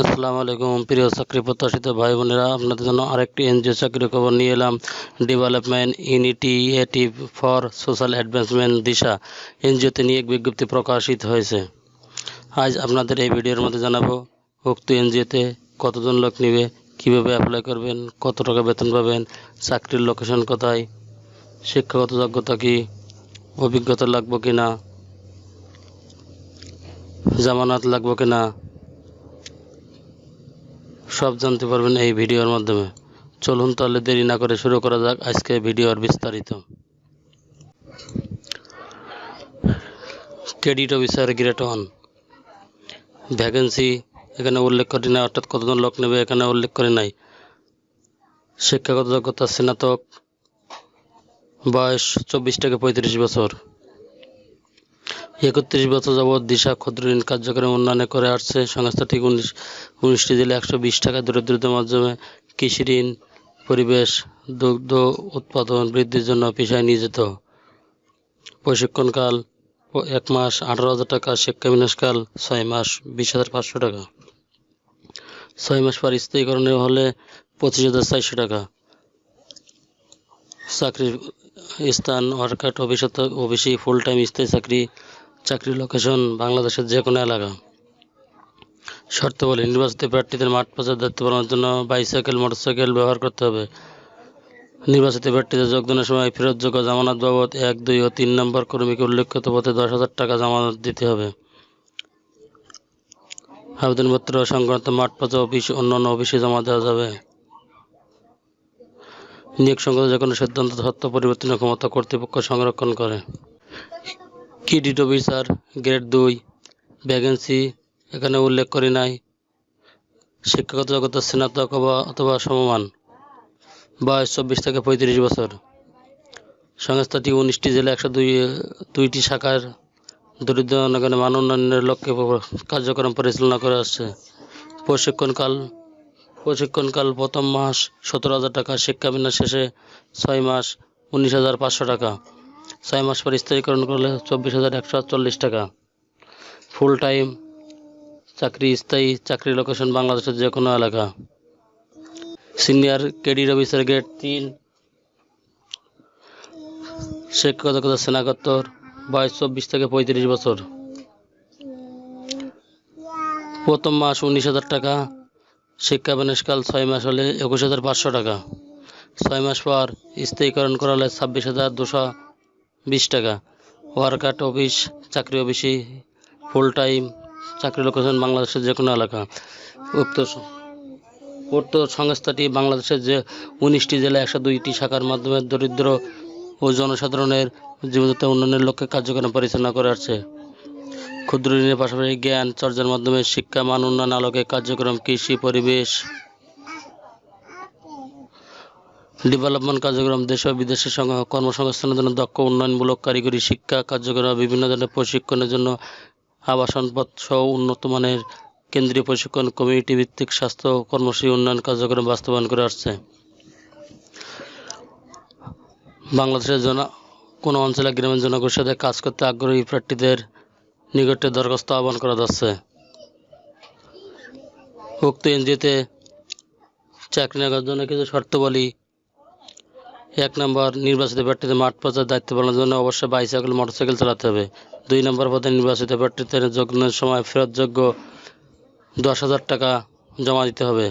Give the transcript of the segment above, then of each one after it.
আসসালামু আলাইকুম। প্রিয় চাকরি প্রত্যাশিত ভাই বোনেরা, আপনাদের জন্য আরেকটি এনজিও চাকরির খবর নিয়ে এলাম। Development initiative for social advancement Disha এনজিওতে নিয়ে এক বিজ্ঞপ্তি প্রকাশিত হয়েছে। আজ আপনাদের এই ভিডিওর মধ্যে জানাব, উক্ত এনজিওতে কতজন লোক নেবে, কীভাবে অ্যাপ্লাই করবেন, কত টাকা বেতন পাবেন, চাকরির লোকেশন কোথায়, শিক্ষাগত যোগ্যতা কী, অভিজ্ঞতা লাগবে কি না জামানত লাগবে কি না সব জানতে পারবেন এই ভিডিওর মাধ্যমে। চলুন তাহলে দেরি না করে শুরু করা যাক আজকে ভিডিওর বিস্তারিত। Credit officer grade one. Vacancy এখানে উল্লেখ করি না অর্থাৎ কতজন লোক নেবে এখানে উল্লেখ করে নাই। শিক্ষাগত যোগ্যতা স্নাতক, বয়স চব্বিশ থেকে পঁয়ত্রিশ বছর। একত্রিশ বছর যাবৎ দিশা ক্ষুদ্র ঋণ কার্যক্রম উন্নয়নে করে আসছে। সংস্থাটি উনিশ, উনিশটি জেলে একশো বিশ টাকা দরিদ্রতার মাধ্যমে কৃষি ঋণ, পরিবেশ, দুগ্ধ উৎপাদন বৃদ্ধির জন্য পেশায় নিয়োজিত। প্রশিক্ষণকাল এক মাস আঠারো হাজার টাকা, শিক্ষা বিনাশকাল ছয় মাস বিশ হাজার পাঁচশো টাকা। ছয় মাস পর স্থায়ীকরণে হলে পঁচিশ হাজার চারশো টাকা। চাকরির স্থান ওয়ার্কাট অফিসত অফিসি ফুল টাইম স্থায়ী চাকরি চাকরির লোকেশন বাংলাদেশের যে কোনো এলাকা। শর্ত বলে নির্বাচিত প্রার্থীদের মাঠ পর্যায়ে দায়িত্ব পালনের জন্য বাইসাইকেল মোটরসাইকেল ব্যবহার করতে হবে। নির্বাচিত প্রার্থীদের যোগদানের সময় ফেরতযোগ্য জামানত বাবদ এক, দুই ও তিন নম্বর কর্মীকে উল্লেখিত পথে দশ হাজার টাকা জামানত দিতে হবে। আবেদনপত্র সংক্রান্ত মাঠ পর্যায়ে অফিস, অন্যান্য অফিসে জমা দেওয়া যাবে। নিয়োগ সংক্রান্ত যে কোনো সিদ্ধান্ত সত্য পরিবর্তনের ক্ষমতা কর্তৃপক্ষ সংরক্ষণ করে। ক্রেডিট অফিসার গ্রেড দুই ভ্যাকেন্সি এখানে উল্লেখ করি নাই। শিক্ষাগত যোগ্যতা স্নাতক অথবা সমমান। বয়স চব্বিশ থেকে পঁয়ত্রিশ বছর। সংস্থাটি উনিশটি জেলা একশো দুই, দুইটি শাখার দরিদ্র জনগণের মান উন্নয়নের লক্ষ্যে কার্যক্রম পরিচালনা করে আসছে। প্রশিক্ষণকাল প্রশিক্ষণকাল প্রথম মাস সতেরো হাজার টাকা শিক্ষাবিনা শেষে ছয় মাস উনিশ হাজার পাঁচশো টাকা। ছয় মাস পর স্থায়ীকরণ করলে চব্বিশ হাজার একশো চল্লিশ টাকা। ফুল টাইম চাকরি, স্থায়ী চাকরি লোকেশন বাংলাদেশের যে কোনো এলাকা। সিনিয়র ক্রেডিট অফিসার গেট তিন। শিক্ষকতা স্নাতকোত্তর বয়স চব্বিশ থেকে পঁয়ত্রিশ বছর। প্রথম মাস উনিশ হাজার টাকা। শিক্ষা বিনাশকাল ছয় মাস হলে একুশ হাজার পাঁচশো টাকা। ছয় মাস পর স্থায়ীকরণ করা হলে ছাব্বিশ হাজার দুশো বিশ টাকা। ওয়ার্কাট অফিস চাকরি অফিসে ফুল টাইম চাকরি লোকেশন বাংলাদেশের যে কোনো এলাকা। উক্ত উক্ত সংস্থাটি বাংলাদেশের যে উনিশটি জেলা একশো দুইটি শাখার মাধ্যমে দরিদ্র ও জনসাধারণের জীবনযাত্রা উন্নয়নের লক্ষ্যে কার্যক্রম পরিচালনা করে আসছে। ক্ষুদ্র ঋণের পাশাপাশি জ্ঞান চর্চার মাধ্যমে শিক্ষা, মান উন্নয়ন আলোকে কার্যক্রম কৃষি, পরিবেশ ডেভেলপমেন্ট কার্যক্রম দেশ ও বিদেশের সঙ্গে কর্মসংস্থানের জন্য দক্ষ, উন্নয়নমূলক, কারিগরি শিক্ষা কার্যক্রম বিভিন্ন ধরনের প্রশিক্ষণের জন্য আবাসন পথ সহ উন্নত মানের কেন্দ্রীয় প্রশিক্ষণ কমিউনিটি ভিত্তিক স্বাস্থ্য কর্মসূচি উন্নয়ন কার্যক্রম বাস্তবায়ন করে আসছে। বাংলাদেশের জন, কোনো অঞ্চলে গ্রামীণ জনগোষ্ঠীর সাথে কাজ করতে আগ্রহী প্রার্থীদের নিকটে দরখাস্ত আহ্বান করা যাচ্ছে। উক্ত এনজিওতে চাকরি নেওয়ার জন্য কিছু শর্তাবলী এক নম্বর নির্বাচিত প্রার্থীদের মাঠ পর্যায়ে দায়িত্ব পালনের জন্য অবশ্যই বাইসাইকেল, মোটরসাইকেল চালাতে হবে। দুই নম্বর পদে নির্বাচিত প্রার্থীদের যোগদানের সময় ফেরতযোগ্য দশ হাজার টাকা জমা দিতে হবে।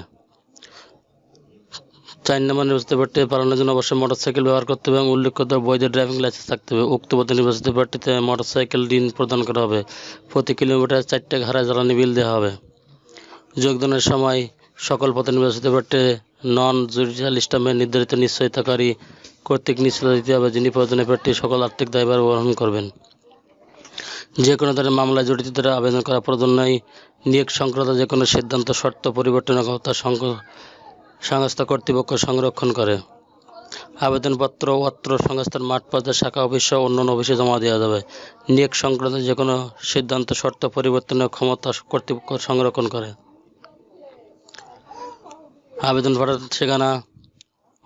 চার নম্বর নির্বাচিত প্রার্থী পালনের জন্য অবশ্যই মোটরসাইকেল ব্যবহার করতে হবে এবং উল্লেখিত বৈধ ড্রাইভিং লাইসেন্স থাকতে হবে। উক্ত পদে নির্বাচিত প্রার্থীতে মোটরসাইকেল ঋণ প্রদান করা হবে। প্রতি কিলোমিটার চারটে ঘাড়া জ্বালানি বিল দেওয়া হবে। যোগদানের সময় সকল পদে নির্বাচিত প্রার্থী নন জুডিশিয়াল স্টাম্পের নির্ধারিত নিশ্চয়তাকারী কর্তৃক নিশ্চয়তা দিতে হবে যিনি প্রয়োজনীয় প্রার্থী সকল আর্থিক দায়ভার গ্রহণ করবেন। যে কোনো ধরনের মামলায় জড়িত দ্বারা আবেদন করা প্রয়োজন নেই। নিয়োগ সংক্রান্ত যে কোনো সিদ্ধান্ত, শর্ত পরিবর্তনের ক্ষমতা সংস্থা কর্তৃপক্ষ সংরক্ষণ করে। আবেদনপত্র অত্র সংস্থার মাঠ পর্যায়ে শাখা অফিস সহ অন্যান্য অফিসে জমা দেওয়া যাবে। নিয়োগ সংক্রান্ত যে কোনো সিদ্ধান্ত, শর্ত পরিবর্তনের ক্ষমতা কর্তৃপক্ষ সংরক্ষণ করে। আবেদন করার ঠিকানা,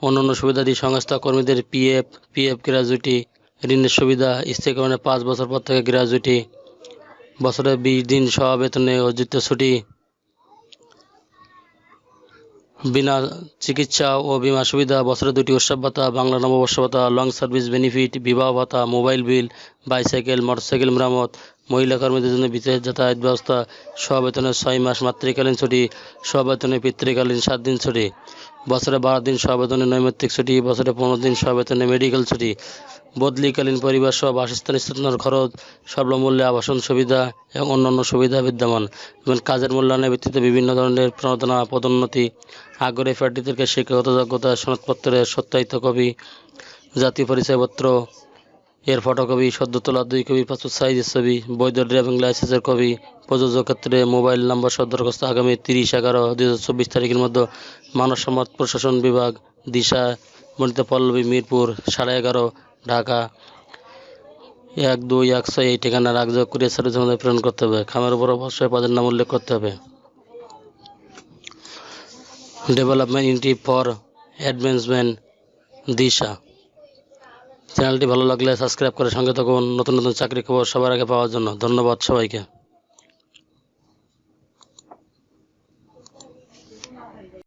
অন্যান্য সুবিধাদি সংস্থা কর্মীদের পিএফ পিএফ গ্র্যাজুইটি ঋণের সুবিধা স্থায়ীকরণে পাঁচ বছর পর থেকে গ্র্যাজুইটি বছরে বিশ দিন সহ বেতনে অর্জিত ছুটি, বিনা চিকিৎসা ও বিমা সুবিধা, বছরে দুটি উৎসব ভাতা, বাংলা নববর্ষ ভাতা লং সার্ভিস বেনিফিট বিবাহ ভাতা মোবাইল বিল বাইসাইকেল মোটরসাইকেল মেরামত মহিলা কর্মীদের জন্য বিশেষ যাতায়াত ব্যবস্থা সবেতনে ছয় মাস মাতৃকালীন ছুটি সবেতনে পিতৃকালীন সাত দিন ছুটি, বছরে বারো দিন সবেতনে নৈমিত্তিক ছুটি, বছরে পনেরো দিন সবেতনে মেডিকেল ছুটি, বদলিকালীন পরিবার সহ বাসস্থান স্থানান্তর খরচ স্বল্পমূল্যে আবাসন সুবিধা এবং অন্যান্য সুবিধা বিদ্যমান যেমন কাজের মূল্যায়নের ভিত্তিতে বিভিন্ন ধরনের প্রণোদনা, পদোন্নতি, আগ্রহী প্রার্থীদেরকে শিক্ষাগত যোগ্যতা, সনদপত্রের সত্যায়িত কপি, জাতীয় পরিচয়পত্র এর ফটোকপি সদ্য তোলা দুই কপি পাসপোর্ট সাইজের ছবি, বৈধ ড্রাইভিং লাইসেন্সের কপি, প্রযোজ্য ক্ষেত্রে মোবাইল নাম্বার সহ দরখাস্ত আগামী তিরিশ এগারো দুই হাজার চব্বিশ তারিখের মধ্যে মানব সম্পদ প্রশাসন বিভাগ, দিশা বনিতা পল্লবী মিরপুর, সাড়ে এগারো, ঢাকা। এক দুই এক ছয় এই ঠিকানা রাখযোগ কুরিয়ার সার্ভিসের মধ্যে প্রেরণ করতে হবে। খামের উপর অবশ্যই পদের নাম উল্লেখ করতে হবে। Development unity for advancement Disha. চ্যানেলটি ভালো লাগলে সাবস্ক্রাইব করে সঙ্গে থাকুন। নতুন নতুন চাকরি খবর সবার আগে পাওয়ার জন্য। ধন্যবাদ সবাইকে।